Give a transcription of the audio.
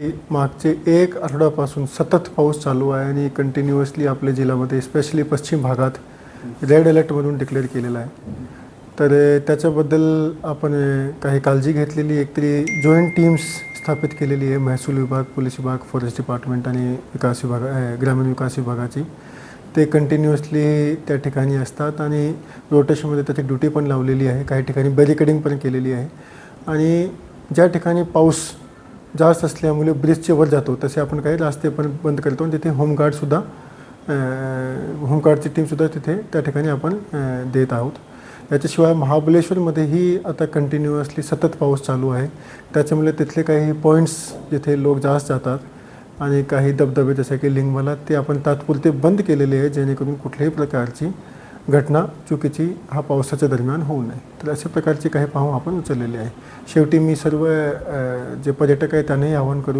मागचे एक आठवड्यापासून सतत पाऊस चालू आहे आणि कंटिन्युअसली आपल्या जिल्ह्यामध्ये स्पेशली पश्चिम भागात रेड अलर्टमधून डिक्लेअर केलेला आहे. तर त्याच्याबद्दल आपण काही काळजी घेतलेली एकतरी जॉईंट टीम्स स्थापित केलेली आहे महसूल विभाग पोलीस विभाग फॉरेस्ट डिपार्टमेंट आणि विकास विभाग ग्रामीण विकास विभागाची. ते कंटिन्युअसली त्या ठिकाणी असतात आणि रोटेशनमध्ये त्याची ड्युटी पण लावलेली आहे. काही ठिकाणी बॅरिकेडिंग पण केलेली आहे. आणि ज्या ठिकाणी पाऊस जास्त असल्यामुळे ब्रिजचे वर जातो. तसे आपण काही रास्ते पण बंद करतो. आणि तिथे होमगार्डसुद्धा होमगार्डची टीमसुद्धा तिथे त्या ठिकाणी आपण देत आहोत. याच्याशिवाय महाबलेश्वरमध्येही आता कंटिन्युअसली सतत पाऊस चालू आहे. त्याच्यामुळे तिथले काही पॉईंट्स जिथे लोक जास्त जातात आणि काही धबधबे जसे की लिंगमाला ते आपण तात्पुरते बंद केलेले आहे जेणेकरून कुठल्याही प्रकारची घटना चुकीची हा पावसाच्या दरम्यान होऊ नये. तर अशा प्रकारचे काही पाहू आपण उचललेले आहे. शेवटी मी सर्व जे पर्यटक आहेत त्यांनाही आवाहन करू